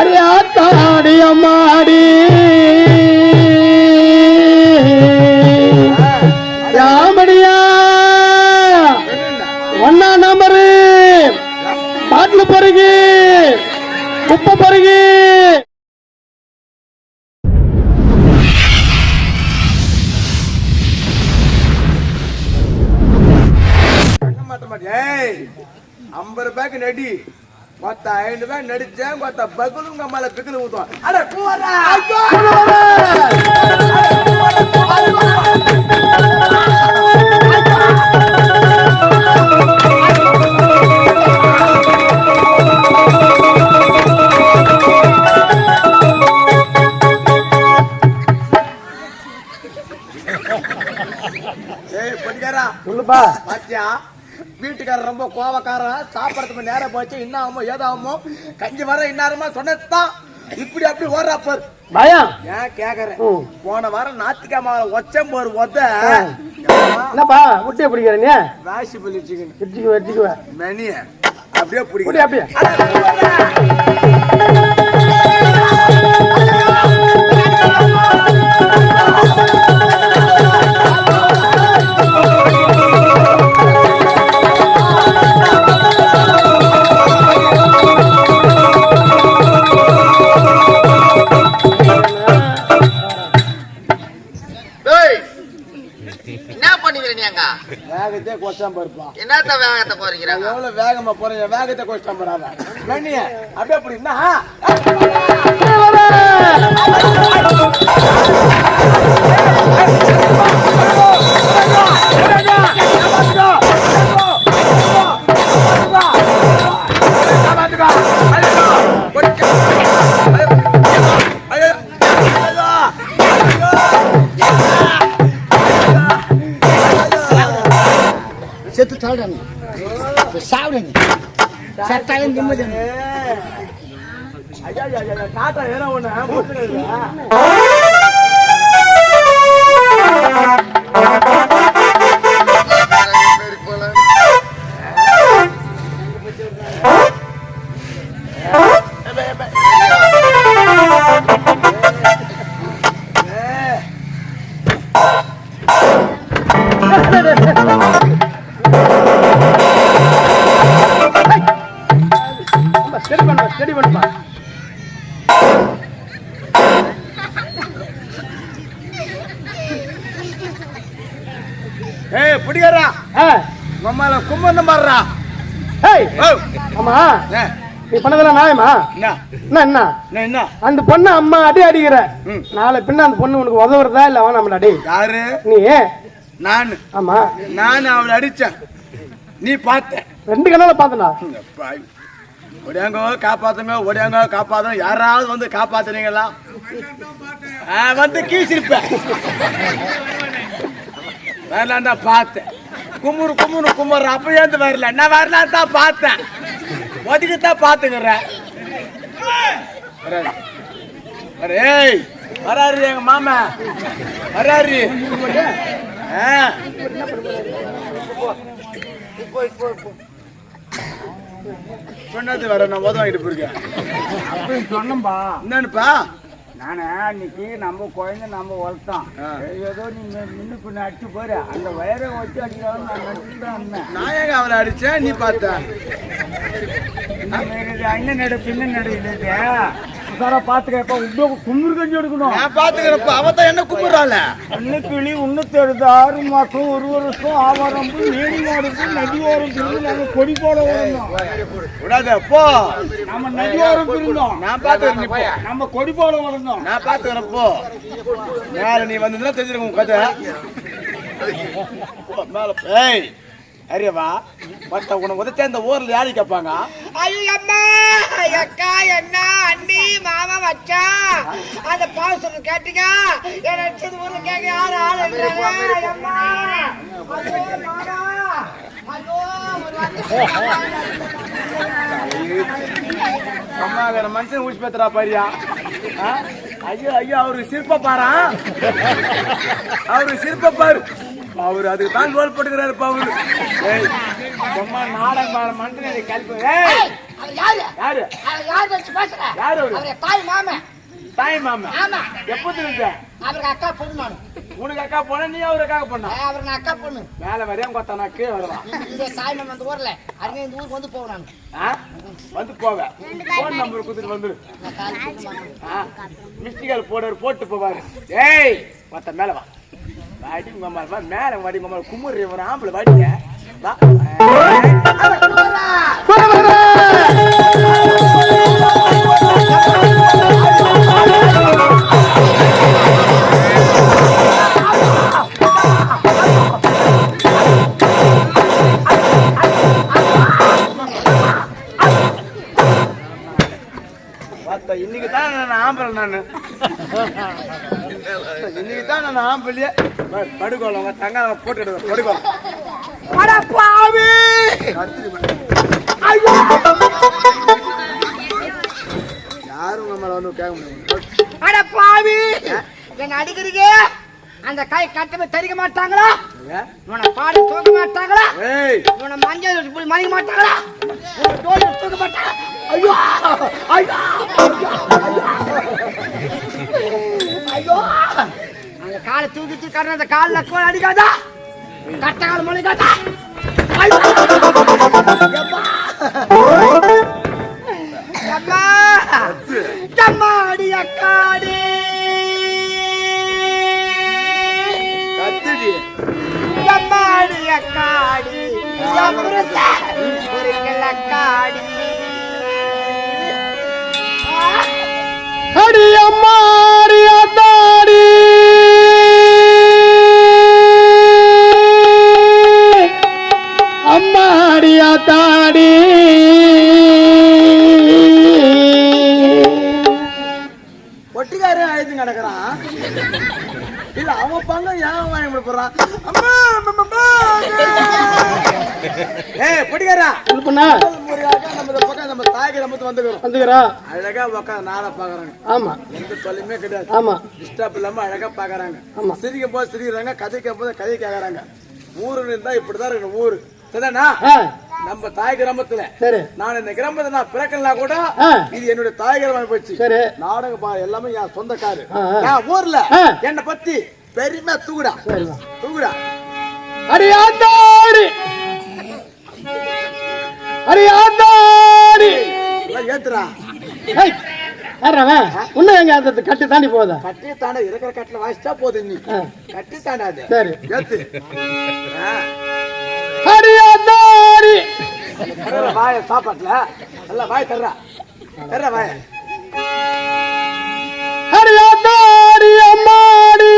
அடியாத்தாடி அம்மாடி ராமடியா ஒன்னா நம்பரு. பாட்டில் பருகி குப்பை பருகி மாட்ட மாட்டேன் ஐம்பது ரூபாய்க்கு நடி. மொத்த ஐநூறு ரூபாய் நடிச்சேன் மொத்த பகுலும் மேல பிக்கல் ஊத்துவோம் அட போறா ஏய் படிக்காரா பாத்தியா? வீட்டுக்காரர் ரொம்ப கோவக்காரன். சாப்பிடறதுக்கு நேரம் போச்சு. என்ன ஆகுமோ ஏதாகுமோ. கஞ்சி வர இன்னாரமா சொன்னதுதான். இப்படி அப்படி ஓடுறா பாரு. பயம். ஏன் கேக்குறேன். போன வாரம் நாத்திக்காம ஒச்சம் போர் ஒத்த என்னப்பா முட்டையை பிடிக்கிற நீ? ராசி பள்ளிச்சுக்கணும் வச்சுக்குவ வச்சுக்குவ மெனிய. அப்படியே பிடிக்கும் அப்படியே போயிருப்பா என்னத்த வேகத்தை போறீங்கிறாங்க? எவ்வளவு வேகமா போறீங்க? வேகத்தை கொச்சாம போறாங்க மெனிய அப்படியே அப்படி சாப்பிடாங்க சாப்பிடுங்க சட்டாயம் நிம்மதி ஐயா ஐயா டாட்டா ஏற ஒண்ணு ஏய் பிடிக்காரா நம்மள கும்பந்த மாறுறா. ஏய் ஏ, நீ பண்ணதெல்லாம் நியாயமா? என்ன? என்ன என்ன? அந்த பொண்ணு அம்மா அடி அடிக்கிற. நாளை பின்ன அந்த பொண்ணு உனக்கு உதவுறதா இல்ல வேணாம் அடி யாரு? நீ நான். ஆமா நான் அவளை அடிச்சேன். நீ பார்த்த. ரெண்டு கண்ணால பாத்தனா பாவி. ஒடியாங்கோ காப்பாத்துங்க ஒடியாங்கோ காப்பாத்துங்க. யாராவது வந்து காப்பாத்துனீங்களா? வந்து கீசிருப்ப வரலான் தான் பார்த்தேன். குமுறு குமுறு குமுறு. அப்ப ஏந்து வரல. நான் வரலான் தான் பார்த்தேன். ஒதுக்கித்தான் பார்த்துக்கிறேன். ஏய் வராரு எங்க மாமா. வராரு. சொன்னது வர நான் உதவ வாங்கிட்டு போயிருக்கேன். சொன்னம்பா என்னன்னுப்பா? நானே அன்னைக்கு நம்ம குழந்தை நம்ம வளர்த்தோம். ஏதோ நீ முன்ன பின்ன அடிச்சு போற அந்த வயரை வச்சு அடிக்கிறான்னு நான் நினைச்சுட்டு தான் இருந்தேன். நான் ஏங்க அவளை அடிச்சேன் நீ பார்த்த. அண்ணன் நடு பின்ன நடு இல்லைங்க உசாரா பாத்துக்கப்ப குமுறு கஞ்சி எடுக்கணும். நான் பாத்துக்கிறப்ப அவ என்ன கும்பிடுறாள் அண்ணு கிளி உன்னத்து எடுத்து ஆறு மாசம் ஒரு வருஷம் ஆவாரம் நீடி மாடுக்கு நதியோரம் திருந்து நாங்க கொடி போட வரணும் விடாத போ. நம்ம நதியோரம் திருந்தோம் நான் பாத்துக்கிறேன் நீ போ நம்ம கொடி போட வரணும் நான் பாத்துக்கிறேன் போ. மேல நீ வந்ததுன்னா தெரிஞ்சிருக்கும் உன் கதை. மேல. ஏய் அறியவா மத்த உனக்கு உதச்சா இந்த ஊர்ல யாரு கேட்பாங்க? ஐயோ அம்மா அக்கா என்ன அண்ணி மாமா வச்சா அந்த பாவசம் கேட்டீங்க என்ன அடிச்சது ஊர்ல கேட்க யாரு ஆள் அம்மா மாமா. அம்மா வேற மனுஷன் ஊசி பேத்துறா பாரியா? ஐயோ ஐயோ அவரு சிற்ப பாரா? அவரு சிற்ப பாரு. அவரு அதுக்கு தான் கோல் போட்டுக்கிறாரு அவரு ஏய், சும்மா நாடகம் பாரு மனுஷன் அது யாரு? யாரு? யாரு பேசுற? தாய் மாமன். தாய் மாமா எப்போ இருந்த அவருக்கு அக்கா பொண்ணு நானு. உனக்கு அக்கா போன நீ அவருக்காக பண்ண? அவருக்கு நான் அக்கா பொண்ணு. மேல வரையும் கொத்தனா கீழே வரலாம் இந்த தாய் மாமன் அந்த ஊர்ல. அருகே இந்த ஊருக்கு வந்து போவேன் நான். ஆ? வந்து போவ. போன் நம்பர் கொடுத்துட்டு நான் பொண்ணு ஆ? மிஸ்டிகால் போடுவார் போட்டு போவாரு. ஏய் மொத்த மேல வா. வாடி உங்க அம்மா வா மேல வாடி உங்க அம்மா குமுறி ஒரு ஆம்பளை வாடிங்க வா. நான். இன்னைக்கு தான் நான் ஆம்பளையே படுகோலம் தங்க போட்டுடுவேன் படுகோலம் அட பாவி! யாரும் மேல வந்து கேட்க முடியும் அட பாவி! என்ன அடிக்கிறீங்க? அந்த கை கட்டமே தரிக்க மாட்டாங்களா? உன பாடி தூக்க மாட்டாங்களா? உன மஞ்சள் மணிக்க மாட்டாங்களா? உன தோல் தூக்க மாட்டாங்க ஐயோ ஐயோ! ஐயோ அந்த காலை தூக்கிட்டு கட்டுற அந்த காலில் கோல் அடிக்காதா? கட்ட கால் அம்மா! அடி அக்காடி! கத்துடி. அம்மாடி அக்காடி! ஒரு கிழக்காடி அடி அம்மாடி அம்மாடி அத்தாடி ஒட்டிக்காரன் அழைத்து கிடக்குறான். இல்ல அவன் பங்கம் ஏன் வாங்கி கொடுக்குறான்? அம்மா ஏய் பொட்டிக்காரா இது பண்ணா. நம்ம தாய்க்கு நம்ம வந்துக்கிறோம். வந்துக்கிறா? அழகா உட்காந்து நாளை பாக்குறாங்க ஆமா. எந்த தொல்லையுமே கிடையாது. ஆமா. டிஸ்டர்ப் இல்லாம அழகா பாக்குறாங்க ஆமா. சிரிக்கும் போது சிரிக்கிறாங்க கதைக்கும் போது கதை கேக்குறாங்க ஊருன்னு இருந்தா இப்படிதான் இருக்கணும் ஊரு. நம்ம தாய் கிராமத்துல. சரி. நான் இந்த கிராமத்துல நான் பிறக்கலாம் கூட. இது என்னுடைய தாய் கிராமம் போச்சு. சரி. நாடக பா எல்லாமே என் சொந்தக்காரு. என் ஊர்ல. என்னை பத்தி பெருமை தூக்குடா. தூக்குடா. ஆத்தாடி எல்லாம் ஏத்துறா இன்னும் எங்க அந்த கட்டு தாண்டி போதா கட்டி தாண்டா இருக்கிற கட்டில வாசிச்சா போதும் நீ. கட்டி தாண்டாது சரி. ஏத்து. தர்ற வாய சாப்பாட்டுல. நல்லா வாய் தர்றா. தர்ற வாய. அடி. ஆத்தாடி அம்மாடி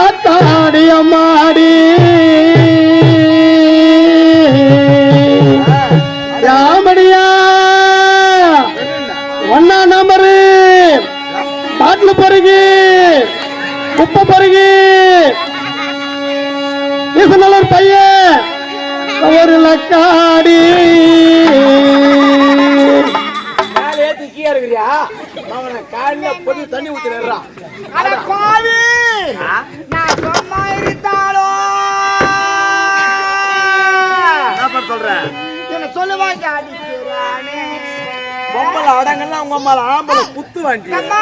ஆத்தாடி அம்மாடி யாமடியா? ஒன்னா நம்பரு. பாட்டில் பருகி குப்பை பருகி. நல்ல பையன் ஒரு லக்காடி. இருக்கிறியா? அவனை காலையில பொடி தண்ணி ஊத்தி நிறான் அட பாவி நான் சும்மா இருந்தாலும் என்ன சொல்ற? என்ன சொல்லுவாங்க பொம்பளை அடங்கெல்லாம் உங்க அம்மால ஆம்பளை குத்து வாண்டி அம்மா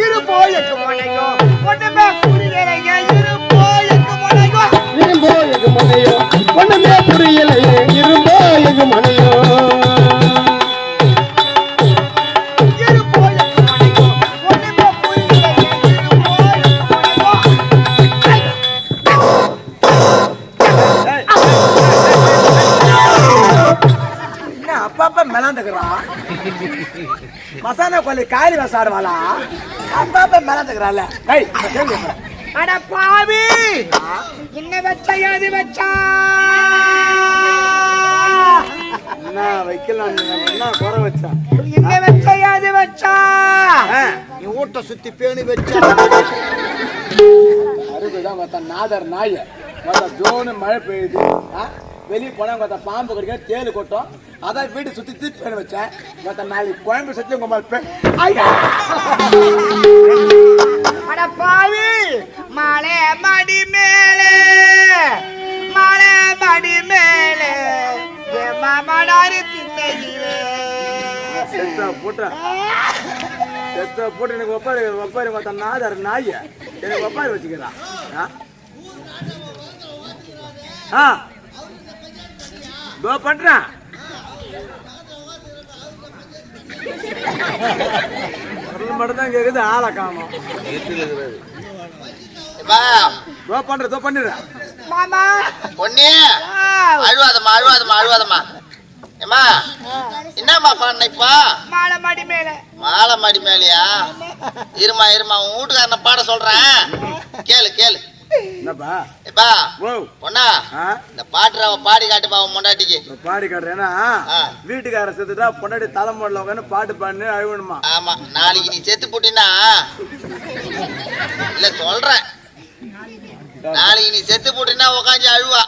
இரு போயிருக்கு முனையோ ஒண்ணுமே புரியலைங்க. இரு போயிருக்கு முனையோ இரும்போ எங்க மனையோ ஒண்ணுமே காலி வசாடுவாளா அப்பா அப்பா மெலாந்துக்கிறான்ல டேய் கேளு. அட பாவி! என்ன வச்ச ஏது வச்சா? என்ன வைக்கலாம். என்ன குறை வச்சான் என்ன வச்ச ஏது வச்சா? நீ ஊட்ட சுத்தி பேணி வச்ச. அருகுதான் நாதர் நாய பார்த்தா ஜோனு மழை பெய்யுது. வெளிய போனா பார்த்தா பாம்பு கடிக்க தேலு கொட்டும். அதான் வீடு சுத்தி திருப்பி பண்ணி வச்சேன். பார்த்தா நாளைக்கு குழம்பு சத்தி உங்க மேல பே- ஐயா! அட பாவி! மலை மடி மேலே. மலை மடி மேலே. மாமனாரு திண்ணையிலே. செத்த போட்ட. செத்த போட்டு எனக்கு ஒப்பாரி ஒப்பாரி பார்த்தா நாதார் நாய். எனக்கு ஒப்பாரி வச்சுக்கிறான் ஆ? இதோ பண்றேன். குரல் மட்டும் தான் கேக்குது ஆளை காணும். இதோ பண்ற இதோ பண்ணிடுறேன் மாமா. பொண்ணு ஆ, அழுவாதம்மா அழுவாதம்மா அழுவாதம்மா. ஏம்மா என்னம்மா பண்ண இப்ப? மலை மடி மேலே. மாலை மாடி மேலையா? இருமா இருமா உன் வீட்டுக்காரனை பாட சொல்றேன். கேளு கேளு. என்னப்பா? எப்பா பொண்ணா இந்த பாட்டு அவ பாடி காட்டுப்பா உன் முண்டாட்டிக்கு இப்ப பாடி காட்டுறேன் ஏன்னா ஆ. வீட்டுக்கார செத்துட்டா பொண்டாட்டி தலைமுறையில் உட்காந்து பாட்டு பாடினு அழுவணுமா? ஆமா நாளைக்கு நீ செத்து போட்டினா. இல்ல சொல்றேன். நாளைக்கு நீ செத்து போட்டினா உக்காந்து அழுவா.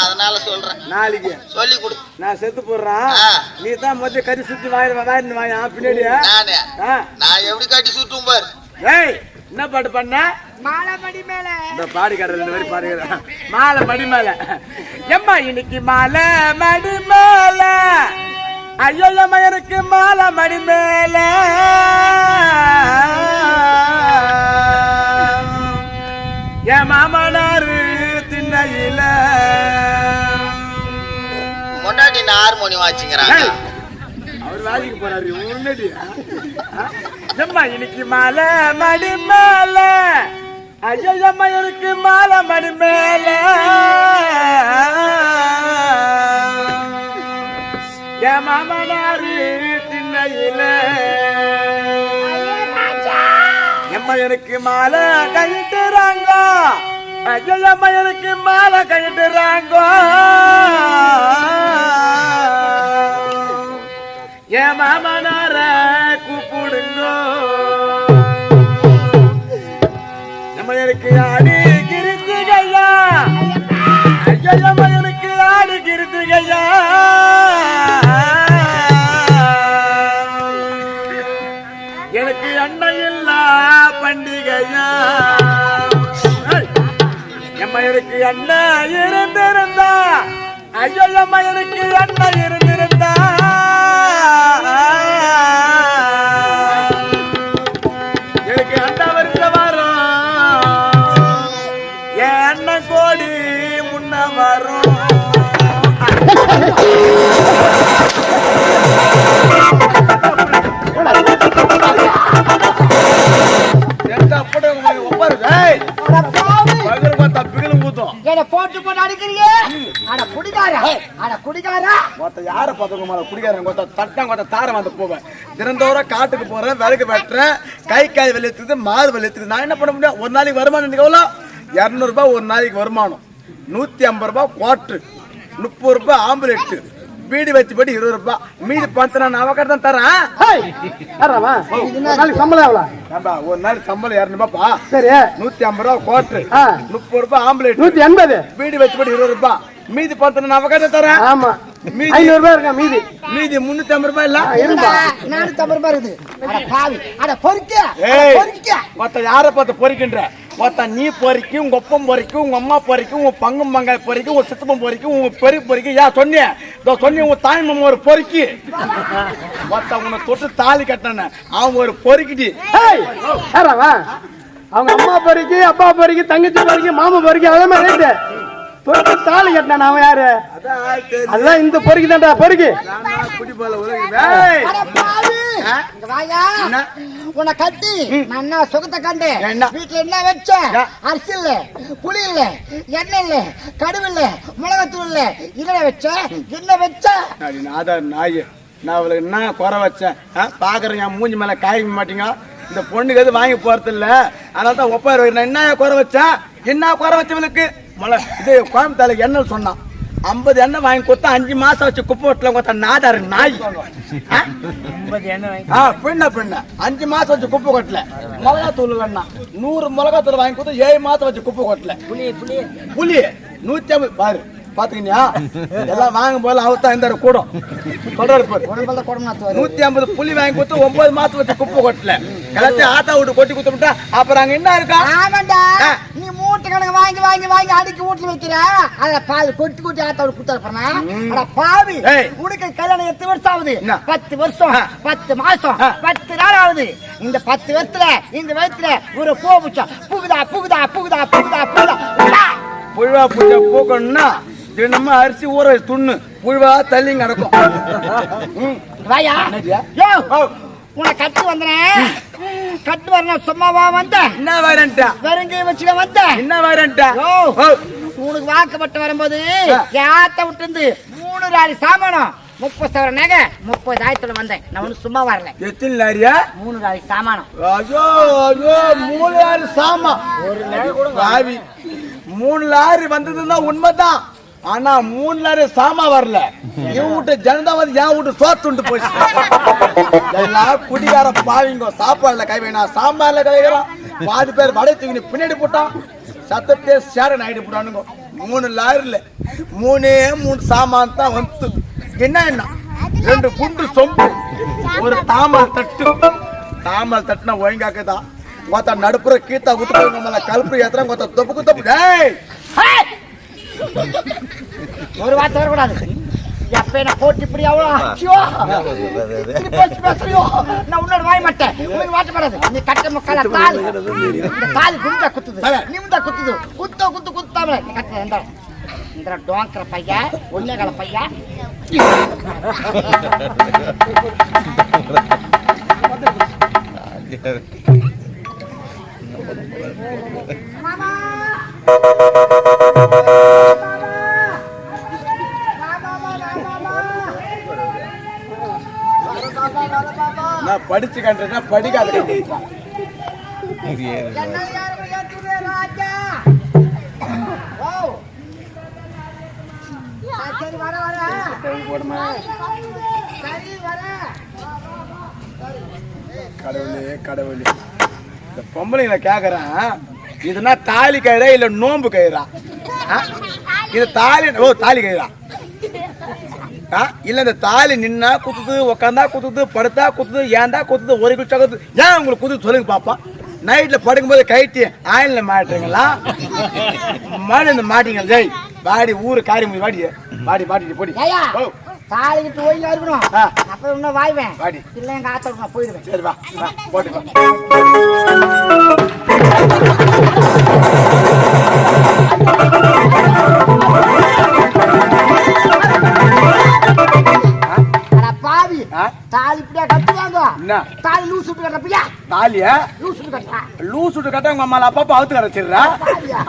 அதனால சொல்றேன். நாளைக்கு. சொல்லி கொடு. நான் செத்து போடுறேன். நீ தான் மொத்த கறி சுத்தி வாங்கி வாங்கி வாங்கி ஆ, பின்னாடி நானு. ஆ. நான் எப்படி கட்டி சுட்டும் பாரு. ஏய் என்ன பாட்டு பண்ண மலை மடி மேலே. இந்த பாடி காட்டுறது இந்த மாதிரி பாடுகிறேன் மாலை. மடி மேல எம்மா இன்னைக்கு மாலை மடி மேல. ஐயோ எம்மா எனக்கு மாலை மடி மேல. என் மாமனாரு திண்ணையில. முன்னாடி நான் ஹார்மோனி வாச்சிங்கிறாங்க அவர் வேலைக்கு போறாரு முன்னாடி. எம்மா இன்னைக்கு மாலை மடி மேல. ஐயம்மா எம்மா எனக்கு மாலை மடி மேல. என் மாமனாரு திண்ணையில. எம்மா எனக்கு மாலை கழிட்டுறாங்க. ஐயோ எனக்கு மாலை கழிட்டுறாங்க. என் மாமனார. கூப்பிடுங்க நம்ம கிருத்துகையா ஐயோ நம்ம கிருத்துகையா எனக்கு அண்ணன் பண்டிகையா. இருந்திருந்தா. ஐயோ அம்மா எனக்கு அண்ணா இருந்திருந்தா. போட்டு போட்டு அடிக்கிறீங்க? அட குடிகாரா? அட குடிகாரா? மொத்த யார பார்த்தவங்க மேல குடிக்காரன் கொத்த தட்டம் கொத்த தாரம் வந்து போவேன். தினந்தோறும் காட்டுக்கு போறேன் விறகு வெட்டுறேன் கை காய் வெளியேற்றுது மாறு வெளியேற்றுது நான் என்ன பண்ண முடியும்? ஒரு நாளைக்கு வருமானம் எவ்வளோ? இரநூறுபா ஒரு நாளைக்கு வருமானம். நூத்தி ஐம்பது ரூபாய் குவாட்ரு முப்பது ரூபாய் ஆம்புலெட்டு. பீடி வச்சு போட்டு இருபது ரூபாய். மீதி பணத்தை நான் அவக்கட தான் தரேன். சம்பளம் எவ்வளோ? ஏம்பா, ஒரு நாளைக்கு சம்பளம் இரநூறுபாப்பா. சரி. நூத்தி ஐம்பது ரூபா ஆ. முப்பது ரூபாய் ஆம்புலெட் நூத்தி எண்பது? பீடி வச்சு போட்டு இருபது ரூபாய். மீதி பணத்தை நான் அவக்கட தரேன். ஆமா. மீதி ஐநூறு ரூபாய் இருக்கா மீதி? மீதி முன்னூத்தி ஐம்பது ரூபாய் இல்ல? நானூத்தி ஐம்பது ரூபாய் இருக்குது. அட பாவி. அட பொறுக்க ஏய் பொறுக்க மொத்த யார பார்த்து பொறிக்கின்ற? பார்த்தா நீ பொறிக்கு உங்க ஒப்பம் பொறிக்கு உங்க அம்மா பொறிக்கு உங்க பங்கும் பங்காய் பொறிக்கு உங்க சித்தப்பம் பொறிக்கு உங்க பெரிய பொறிக்கு. யா சொன்னிய இதோ சொன்னி உங்க தாய் மாமா ஒரு பொறிக்கு. பார்த்தா உன்னை தொட்டு தாலி கட்டின அவன் ஒரு பொறிக்கிட்டு அவங்க அம்மா பொறிக்கு அப்பா பொறிக்கு தங்கச்சி பொறிக்கு மாமா பொறிக்கு அதே மாதிரி தொட்டு தாலி கட்டினான் அவன் யாரு? அதான் இந்த பொறிக்கு தான்டா பொறிக்கு. உன்னை கட்டி நான் என்ன சுகத்தை கண்டு? என்ன? வீட்டுல என்ன வச்ச? அரிசி இல்ல புளி இல்ல எண்ணெய் இல்ல கடுவு இல்ல மிளகாத்தூள் இல்ல. இதுல வச்ச? என்ன வச்ச? ஆதார் நாய். நான் அவளுக்கு என்ன குறை வச்சேன்? பாக்குறேன் என் மூஞ்சி மேல காய்க்க மாட்டீங்க இந்த பொண்ணுக்கு எது வாங்கி போறது இல்ல அதனால தான் ஒப்பாரு நான் என்ன குறை வச்சேன்? என்ன குறை வச்சவளுக்கு மலை இது கோயம்புத்தாலுக்கு எண்ணெய் சொன்னான். ஐம்பது எண்ணெய் வாங்கி கொடுத்தா அஞ்சு மாசம் வச்சு குப்பை வீட்டுல கொடுத்தா நாடாரு நாய். ஆ? ஆ பெண்ண பெண்ண அஞ்சு மாசம் வச்சு குப்பை கொட்டல மிளகா தூள் வேணா நூறு மிளகா தூள் வாங்கி கொடுத்து ஏழு மாசம் வச்சு குப்பை கொட்டல புளி புளி புளி நூத்தி ஐம்பது பாரு. பாத்துக்கினியா எல்லாம் வாங்கும் போது அவர் தான் இந்த கூடும் சொல்றாரு நூத்தி ஐம்பது புளி வாங்கி கொடுத்து ஒன்பது மாசம் வச்சு குப்பை கொட்டல எல்லாத்தையும் ஆத்தா விட்டு கொட்டி குத்து விட்டா அப்புறம் அங்க என்ன இருக்கா ஆமாண்டா. நீ மூட்டை கணக்கு வாங்கி வாங்கி வாங்கி அடிக்கி வீட்டுல வைக்கிற அத பால் கொட்டி கொட்டி ஆத்தோட குத்தரப்பா அட பாவி. உனக்கு கல்யாணம் எட்டு வருஷம் ஆகுது? பத்து வருஷம். பத்து மாசம். பத்து நாள் ஆகுது இந்த பத்து வருஷத்துல இந்த வயசுல ஒரு கோபுச்சம் புகுதா புகுதா புகுதா புகுதா புகுதா உலா. புழுவா பூஜை பூக்கணும்னா தினமும் அரிசி ஊற வச்சு துண்ணு. புழுவா தள்ளி கிடக்கும். வாயா. உன்னை கட்டு வந்தேன். கட்டு வரணும் சும்மாவா வந்த. என்ன வாரண்டா வெறுங்கி வச்சுக்க வந்த. என்ன ஓ, உனக்கு வாக்கப்பட்டு வரும்போது. யாத்த விட்டு மூணு ராணி சாமானம் முப்பது சவர நகை முப்பது ஆயிரத்துல வந்தேன். நான் ஒன்னும் சும்மா வரல. எத்தனை லாரியா? மூணு ராணி சாமானம். ஐயோ ஐயோ மூணு லாரி சாமா ராவி மூணு லாரி வந்ததுன்னா உண்மைதான். ஆனா மூணு லாரி சாமா வரல. இவன் வீட்டு ஜனதா வந்து என் வீட்டு சோத்துண்டு போச்சு. எல்லாம் குடிகார பாவிங்க சாப்பாடுல கை வேணா சாம்பார்ல கை பாதி பேர் வடை தூக்கி பின்னாடி போட்டான். சத்தத்தே சேரன் ஆயிட்டு போட்டானுங்க மூணு லாரில மூணே மூணு சாமான் தான் வந்து. என்ன என்ன? ரெண்டு குண்டு சொம்பு ஒரு தாமல் தட்டு. தாமல் தட்டுனா ஒழுங்காக்குதான் கொத்த நடுப்புற கீத்தா விட்டு மேல கல்பு ஏத்துறா கொத்த தொப்புக்கு தொப்பு. டேய் ஒரு வார்த்தை வரக்கூடாது. எப்ப என்ன போட்டு இப்படி அவ்வளோ பேசி பேசுறியோ நான் உன்னோட வாய மாட்டேன். உனக்கு வாட்டப்படாது நீ கட்ட முக்கால தாலி. தாலி குண்டா குத்துது. நிமிந்தா குத்துது. குத்த குத்து குத்தாம கட்ட இந்த இந்த டோங்கர பையன் ஒன்னேகால பையன். படிச்சு கண்டா படிக்காத. சரி வர வர சரி வர கடவுளே கடவுளே இந்த பொம்பளைங்களை கேக்குறேன் இதுனா தாலி கயிறா இல்ல நோம்பு கயிறா? இது தாலி ஓ தாலி கயிறா? இல்ல இந்த தாலி நின்னா குத்துது உக்காந்தா குத்துது படுத்தா குத்துது ஏன்டா குத்துது ஒரு குத்துது ஏன் உங்களுக்கு குத்துது சொல்லுங்க பாப்பா? நைட்ல படுக்கும்போது கைட்டி ஆயில மாட்டுறீங்களா? மாடி இந்த மாட்டீங்க ஜெய் வாடி ஊரு காரி வாடி. வாடி போடி. ஏயா ஓ தாலிக்கிட்டு ஒழுங்கா இருக்கணும். அப்புறம் இன்னும் வாய்வேன் வாடி. இல்ல எங்க ஆத்தோட நான் போயிடுவேன். சரி வா வா. தாலி இப்படியா கட்டுவாங்க? தாலி லூஸ் விட்டு கட்டப்பியா தாலியா? லூஸ் விட்டு கட்டா லூஸ் விட்டு கட்ட உங்க அம்மால அப்பா அவுத்து கிடைச்சிடுறா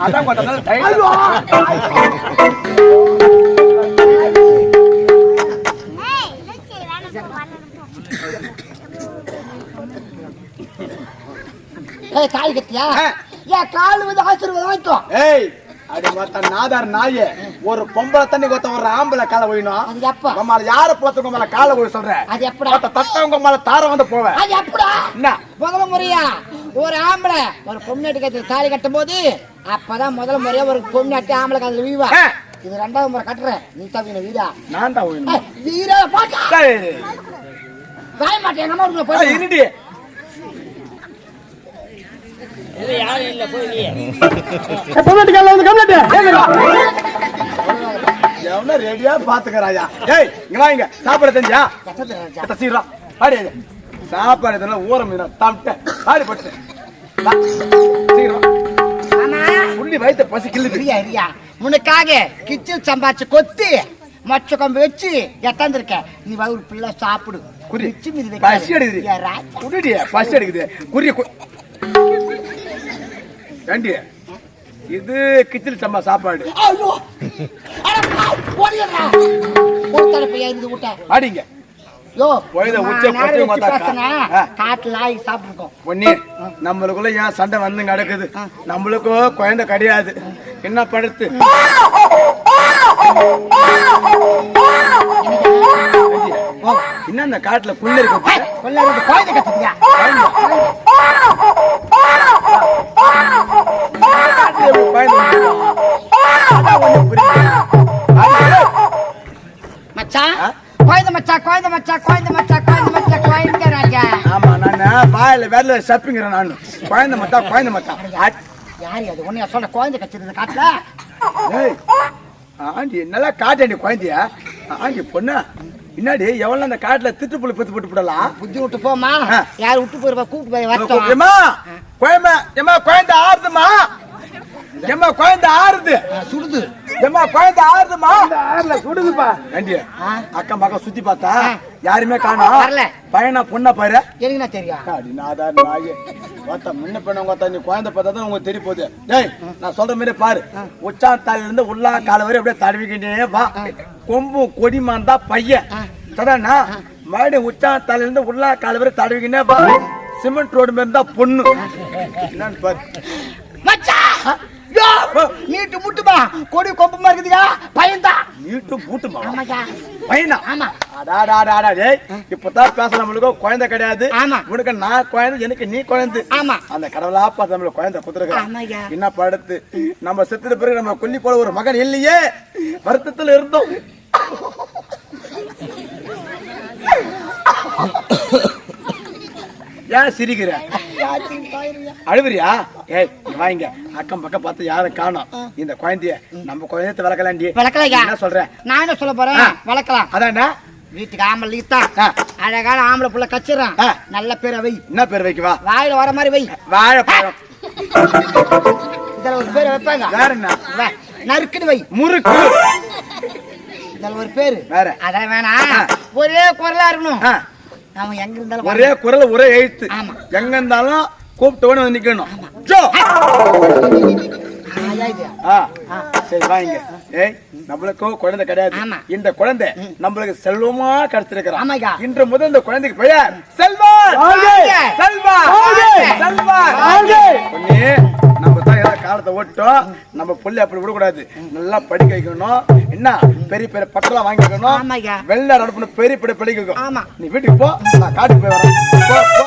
அதான் கொஞ்ச நாள் ஐயோ டைட் ஏய் தாலி கட்டியா. ஏன் காலு வந்து ஆசீர்வாதம் வாங்கிக்கோ. ஏய் அடி மொத்த நாதார் நாயே. ஒரு பொம்பளை தண்ணி கொத்த ஒரு ஆம்பளை காலை ஒழியணும். அது எப்ப? உம்மால யார போத்து உங்க மேல காலை ஒழி சொல்ற? அது எப்படா? மொத்த தட்ட உங்க மேல தார வந்து போவேன் அது எப்படா? என்ன? முதல் முறையா? ஒரு ஆம்பளை ஒரு பொண்ணாட்டி கட்டி தாலி கட்டும் போது அப்பதான் முதல் முறையா ஒரு பொண்ணாட்டி ஆம்பளை காதுல வீவா. இது ரெண்டாவது முறை கட்டுறேன். நீ தவிர வீடா? நான் தான் ஒழியணும் வீரா பாட்டா சரி. வாய மாட்டேன் அம்மா வீட்டுல ஏய், போய் இருடி பொண்ணாட்டிக்கால வந்து கம்ப்ளைண்ட். எவனா ரெடியா பாத்துக்கறாயா? ஏய் இங்க வா இங்க. சாப்பாடு எத்த சீரா பாடி சாப்பாடு இதெல்லாம் ஊற மீனா தம்ட்ட பாடி பட்டு. சீக்கிரம் புள்ளி வயித்த பசி ரியா உனக்காக கிச்சன் சம்பாச்சு கொத்தி மொச்ச கொம்பு வச்சு எத்தாந்துருக்க? நீ ஒரு பிள்ளை சாப்பிடு. குறி பசி. எடுக்குது. குடிடிய பசி எடுக்குது குறி கு- ஏண்டி? இது கிச்சடி சம்பா சாப்பாடு. ஐயோ! அட பாவ், ஓடிடுறா. ஒரு தடவை இருந்து விட்டேன் பாடிங்க யோ போயத நான் உச்ச நேரம் பத்தி வச்சு மாத்தாக்கா. பேசுனேன். ஆ. காட்டுல ஆகி சாப்பிட்டுருக்கோம். பொன்னி நம்மளுக்குள்ள ஏன் சண்டை வந்து கிடக்குது நம்மளுக்கும் குழந்தை கிடையாது. என்ன படுத்து? என்ன இந்த காட்டுல புல்லு இருக்கு கொள்ளாது குழந்தை கத்துக்கியா ஒண்ணும் புரியல. அது மச்சான் மச்சான் குழந்தை மச்சான் குழந்தை ராஜா. ஆமா நான் வாயில விரல சப்பிங்கிறேன் நான். குழந்தை மத்தா குழந்தை மத்தா அட். யாரு அது? ஒண்ணு சொல்ற குழந்தை கச்சிருந்த காட்டுல? ஏய் ஆண்டி நல்லா காட்டேண்டி குழந்தைய? ஆண்டி பொண்ணு பின்னாடி எவ்வளவு அந்த காட்டுல திட்டுப்புள்ளி பத்து போட்டு போடலாம் புத்தி விட்டு போமா. யார் விட்டு போயிருப்பா? கூப்பிட்டு போய் வரட்டும். ஏமா குழந்தை ஏமா ஆறுதுமா ஏமா குழந்தை ஆறுது. சுடுது. ஏமா குழந்தை ஆறுதுமா? ஆறுல சுடுதுப்பா. ஆண்டி ஆ. அக்கம் பக்கம் சுத்தி பார்த்தா. யாருமே காணோம். வரல. பையனா பொண்ணா பாரு. எனக்கு தெரியும்? அடி நாதார் நாயே. பார்த்தா முன்ன பண்ண பார்த்தா நீ குழந்தை பார்த்தா தான் உங்களுக்கு தெரிய போகுது. டேய் நான் சொல்ற மாதிரி பாரு. உச்சாத்தால இருந்து உள்ளா கால வரை அப்படியே தடவிக்கிட்டே வா. கொம்பும் கொடிமான் தான் பையன். சதானா மறுபடியும் உச்சாத்தால இருந்து உள்ளா கால வரை தடவிக்கிட்டே வா. சிமெண்ட் ரோடு மாதிரி தான் பொண்ணு. என்னன்னு பாரு. மச்சான்! யோ, நீட்டு முட்டுமா? கொடி கொம்புமா இருக்குதுயா? பயன்தான் நீட்டும் பூட்டுமா ஆமாக்கா பையனா ஆமா. அடாடாடாடா டேய் இப்பதான் பேச நம்மளுக்கு குழந்தை கிடையாது. ஆமா. உனக்கு நான் குழந்தை எனக்கு நீ குழந்தை. ஆமா. அந்த கடவுளா பார்த்து நம்மளுக்கு குழந்தை ஆமாய்யா. என்ன படுத்து? நம்ம செத்துட்ட பிறகு நம்ம கொல்லி போல ஒரு மகன் இல்லையே? வருத்தத்துல இருந்தோம். ஏன் சிரிக்கிற? அழுவுறியா? ஏய் வாங்க. அக்கம் பக்கம் பார்த்து யாரும் காணோம்? இந்த குழந்தைய நம்ம குழந்தைய வளர்க்கலாண்டி வளர்க்கலையா? என்ன சொல்ற? நான் என்ன சொல்ல போறேன். வளர்க்கலாம். அதான்டா வீட்டுக்கு ஆம்பளை ஆ. அழகான ஆம்பளை புள்ள கச்சிடுறான். நல்ல பேரை வை. என்ன பேர் வைக்கவா? வாயில வர மாதிரி வை. வாழைப்பழம் இதுல ஒரு பேர் வைப்பாங்க. வேற என்ன. நறுக்குன்னு வை. முறுக்கு. இதுல ஒரு பேரு. வேற. அதான் வேணாம். ஒரே குரலா இருக்கணும். எங்க இருந்தாலும் ஒரே குரல் ஒரே எழுத்து. ஆமா. எங்க இருந்தாலும் கூப்பிட்டவன வந்து நிக்கணும். ஜோ. சரி வாங்க ஏய் நம்மளுக்கோ குழந்தை கிடையாது. இந்த குழந்தை நம்மளுக்கு செல்வமா கிடைச்சிருக்கிறான். ஆமாய்யா. இன்று முதல் இந்த குழந்தைக்கு பெயர் செல்வா வாழ்க! செல்வா வாழ்க! செல்வா வாழ்க! பொண்ணு நம்ம தான் ஏதோ காலத்தை ஓட்டோம். நம்ம புள்ளி அப்படி விடக்கூடாது. நல்லா படிக்க வைக்கணும். என்ன? பெரிய பெரிய பட்டெல்லாம் வாங்கி வைக்கணும் ஆமாய்யா. வெள்ளை நடப்புன்னு பெரிய பெரிய ஆமா. நீ வீட்டுக்கு போ. நான் காட்டுக்கு போய் வரேன்.